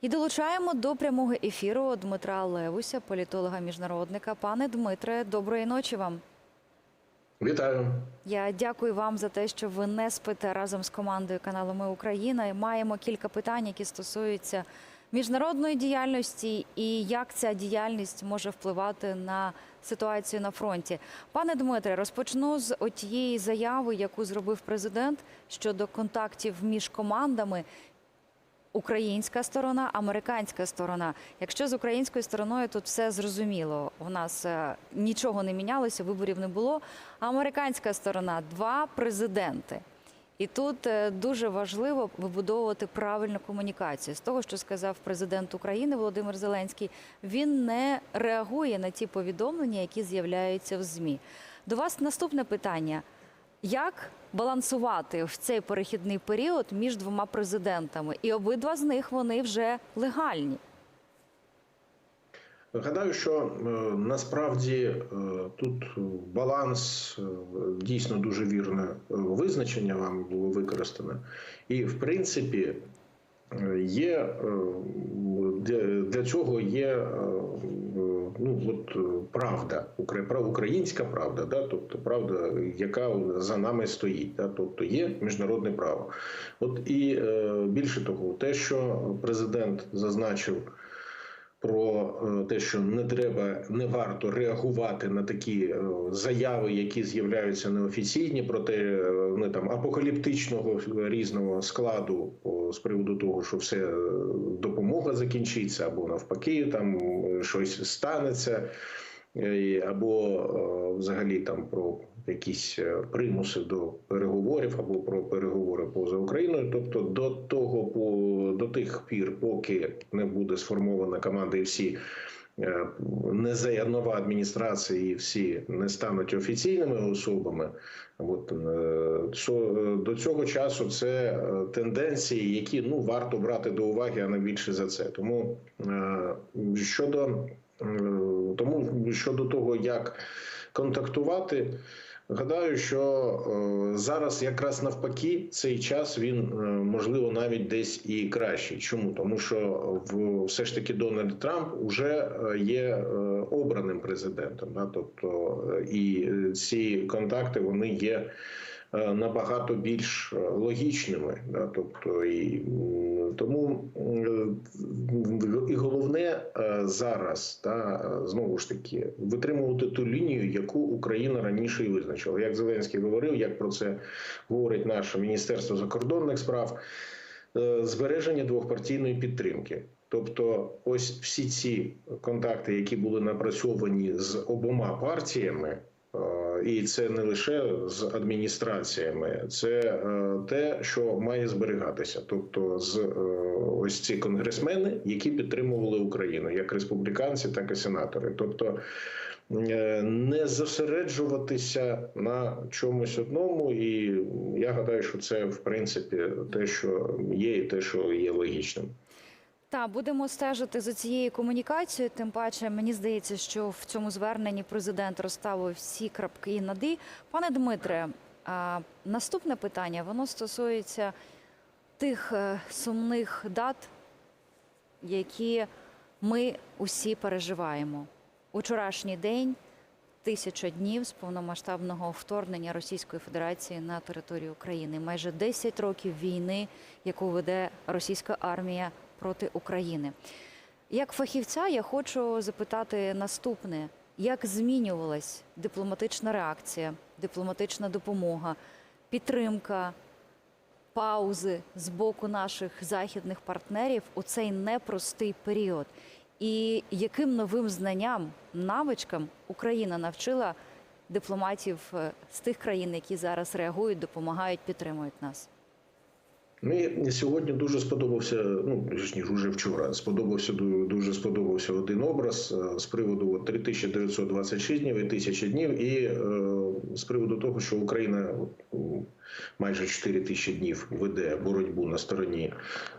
І долучаємо до прямого ефіру Дмитра Левуся, політолога міжнародника. Пане Дмитре, доброї ночі вам. Вітаю. Я дякую вам за те, що ви не спите разом з командою каналу Ми Україна. І маємо кілька питань, які стосуються міжнародної діяльності і як ця діяльність може впливати на ситуацію на фронті. Пане Дмитре, розпочну з отієї заяви, яку зробив президент щодо контактів між командами. Українська сторона, американська сторона. Якщо з українською стороною тут все зрозуміло, у нас е, нічого не мінялося, виборів не було. Американська сторона два президенти. І тут е, дуже важливо вибудовувати правильну комунікацію. З того, що сказав президент України Володимир Зеленський, він не реагує на ті повідомлення, які з'являються в ЗМІ. До вас наступне питання: як балансувати в цей перехідний період між двома президентами? І обидва з них вони вже легальні. Гадаю, що е, насправді е, тут баланс е, дійсно дуже вірне визначення вам було використане, і в принципі є для, цього є е, ну от е, правда, укра- українська правда, да, тобто правда, яка за нами стоїть, да, тобто є міжнародне право. От і е, більше того, те, що президент зазначив про е, те, що не треба, не варто реагувати на такі е, заяви, які з'являються неофіційні, проте е, вони там апокаліптичного різного складу з приводу того, що все е, допомога закінчиться, або навпаки, там щось станеться. Або взагалі там про якісь е, примуси до переговорів, або про переговори поза Україною. Тобто до того, по до тих пір, поки не буде сформована команда, і всі е, не нова адміністрація, і всі не стануть офіційними особами. От е, до цього часу це тенденції, які ну варто брати до уваги, а не більше за це. Тому щодо тому щодо того, як контактувати. Гадаю, що е, зараз якраз навпаки цей час він е, можливо навіть десь і кращий. Чому тому, що все ж таки Дональд Трамп вже е, є обраним президентом, тобто і ці контакти вони є. Е, Набагато більш е, логічними, да, тобто і тому і головне е, зараз е, знову ж таки витримувати ту лінію, яку Україна раніше і визначила. Як Зеленський говорив, як про це говорить наше міністерство закордонних справ, збереження двохпартійної підтримки. Тобто, ось всі ці контакти, які були напрацьовані з обома партіями. Е, І це не лише з адміністраціями, це е, те, що має зберігатися. Тобто, з е, ось ці конгресмени, які підтримували Україну, як республіканці, так і сенатори. Тобто не зосереджуватися на чомусь одному, і я гадаю, що це в принципі те, що є, і те, що є логічним. Та будемо стежити за цією комунікацією. Тим паче, мені здається, що в цьому зверненні президент розставив всі крапки «і». Пане Дмитре, наступне питання воно стосується тих е, сумних дат, які ми усі переживаємо. Учорашній день тисяча днів з повномасштабного вторгнення Російської Федерації на територію України. Майже 10 років війни, яку веде російська армія проти України. Як фахівця, я хочу запитати наступне: як змінювалась дипломатична реакція, дипломатична допомога, підтримка, паузи з боку наших західних партнерів у цей непростий період? І яким новим знанням, навичкам Україна навчила дипломатів е, з тих країн, які зараз реагують, допомагають, підтримують нас? Мені сьогодні дуже сподобався. Ну ніж уже вчора сподобався ду- дуже сподобався один образ е, з приводу от, 3926 днів і 1000 днів, і е, з приводу того, що Україна майже 4000 днів веде боротьбу на стороні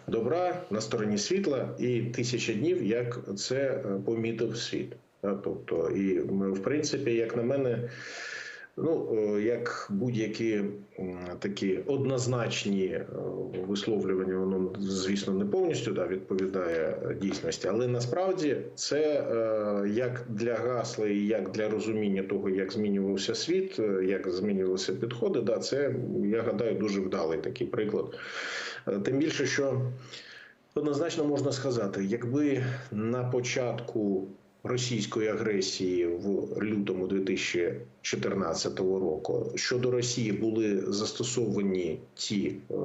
добра, на стороні світла, і тисяча днів, як це е, помітив світ. Тобто, і в принципі, як на мене. Ну, е, як будь-які такі однозначні е, висловлювання, воно, звісно, не повністю да, відповідає е, дійсності, але насправді це як для гасла і як для розуміння того, як змінювався світ, як змінювалися підходи, да, це, я гадаю, дуже вдалий такий приклад. Тим більше, що однозначно можна сказати, якби на початку російської агресії в лютому 2014 року щодо Росії були застосовані ті е,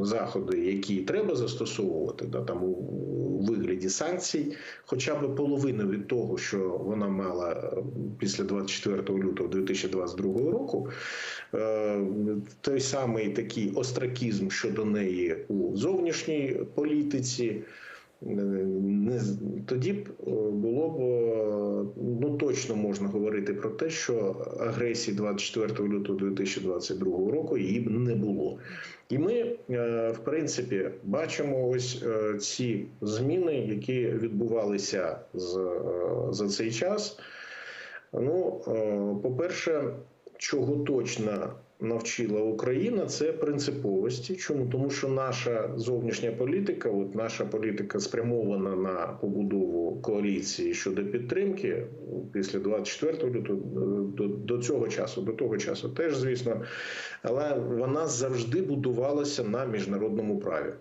заходи, які треба застосовувати, да, там у вигляді санкцій, хоча б половину від того, що вона мала е, після 24 лютого 2022 року, е, той самий такий остракізм щодо неї у зовнішній політиці. Тоді б е, було б е, ну точно можна говорити про те, що агресії 24 лютого 2022 року її б не було. І ми, е, в принципі, бачимо ось ці зміни, які відбувалися за цей час. Ну, по-перше, чого точно навчила Україна, це принциповості. Чому? Тому що наша зовнішня політика, от наша політика спрямована на побудову коаліції щодо підтримки після 24 лютого до, до цього часу, до того часу теж, звісно, але вона завжди будувалася на міжнародному праві.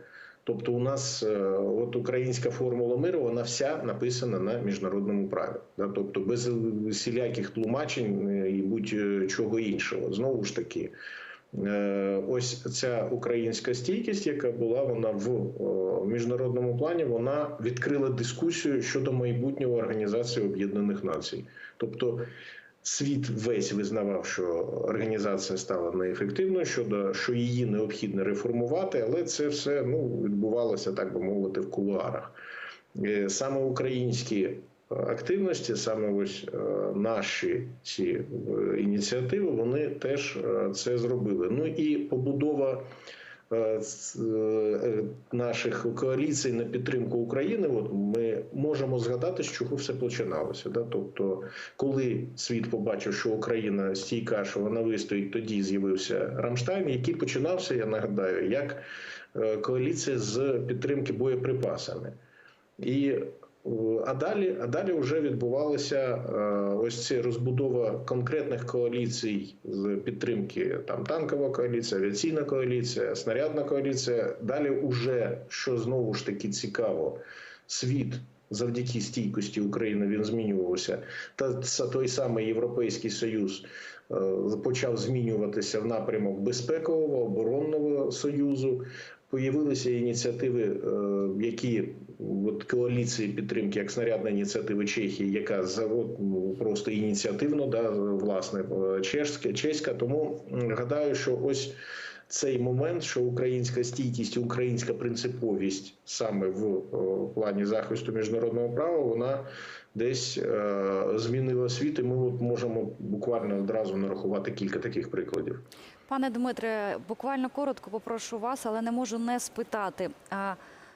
Тобто, у нас е, от українська формула миру, вона вся написана на міжнародному праві, тобто без всіляких тлумачень е, і будь-чого іншого. Знову ж таки, е, ось ця українська стійкість, яка була вона в міжнародному плані, вона відкрила дискусію щодо майбутнього організації Об'єднаних Націй, тобто. Світ весь визнавав, що організація стала неефективною, щодо що її необхідно реформувати, але це все ну відбувалося, так би мовити, в кулуарах. Е, Саме українські е, активності, саме ось е, наші ці ініціативи, вони теж це зробили. Ну і побудова наших коаліцій на підтримку України. От ми можемо згадати, з чого все починалося. Да? Тобто, коли світ побачив, що Україна стійка, що вона вистоїть, тоді з'явився Рамштайн, який починався, я нагадаю, як е, коаліція з підтримки боєприпасами. І е, а далі, а далі вже відбувалася е, ось ця розбудова конкретних коаліцій з підтримки там танкова коаліція, авіаційна коаліція, снарядна коаліція. Далі, уже що знову ж таки цікаво, світ завдяки стійкості України він змінювався. Та це той самий Європейський Союз е, почав змінюватися в напрямок безпекового оборонного союзу. Появилися ініціативи, е, які от коаліції підтримки, як снарядна ініціатива Чехії, яка за от, ну, просто ініціативно, да, власне, е, чешська, чеська. Тому гадаю, що ось цей момент, що українська стійкість, українська принциповість саме в плані захисту міжнародного права, вона десь е, змінила світ, і ми от можемо буквально одразу нарахувати кілька таких прикладів. Пане Дмитре, буквально коротко попрошу вас, але не можу не спитати. А,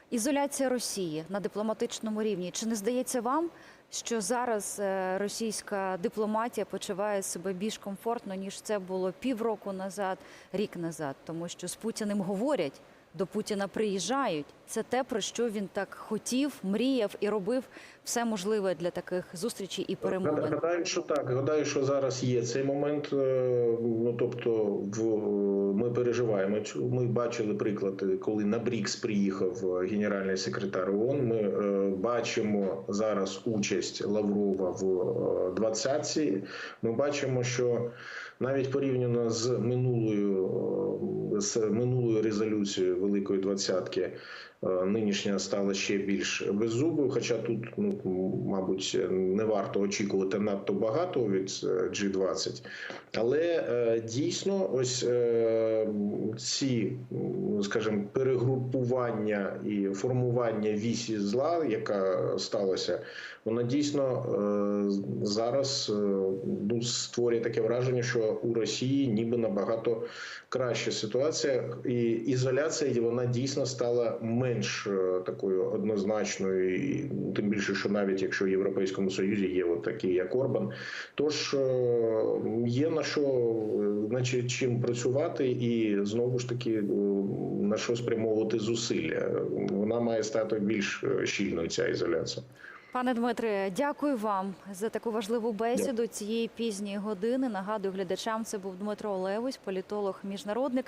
ізоляція Росії на дипломатичному рівні. Чи не здається вам, що зараз е, російська дипломатія почуває себе більш комфортно, ніж це було півроку назад, рік назад? Тому що з Путіним говорять, до Путіна приїжджають. Це те, про що він так хотів, мріяв і робив все можливе для таких зустрічей і перемовин. Гадаю, що так. Гадаю, що зараз є цей момент. е, Ну тобто, в ми переживаємо. Ми бачили приклад, коли на Брікс приїхав е, генеральний секретар ООН. Ми е, бачимо зараз участь Лаврова в е, двадцятці. Ми бачимо, що навіть порівняно з минулою е, з минулою резолюцією Великої двадцятки. е, Нинішня стала ще більш беззубою, хоча тут, ну мабуть, не варто очікувати надто багато від е, G20. Але дійсно, ось ці, скажімо, перегрупування і формування вісі зла, яка сталася, вона дійсно е, зараз е, ну, створює таке враження, що у Росії ніби набагато краща ситуація, і ізоляція вона дійсно стала менш е, такою однозначною, і тим більше, що навіть якщо в Європейському Союзі є от такі, як Орбан, тож є на що значить, чим працювати, і знову ж таки на що спрямовувати зусилля. Вона має стати більш щільною ця ізоляція. Пане Дмитре, дякую вам за таку важливу бесіду цієї пізньої години. Нагадую глядачам, це був Дмитро Левусь, політолог, міжнародник.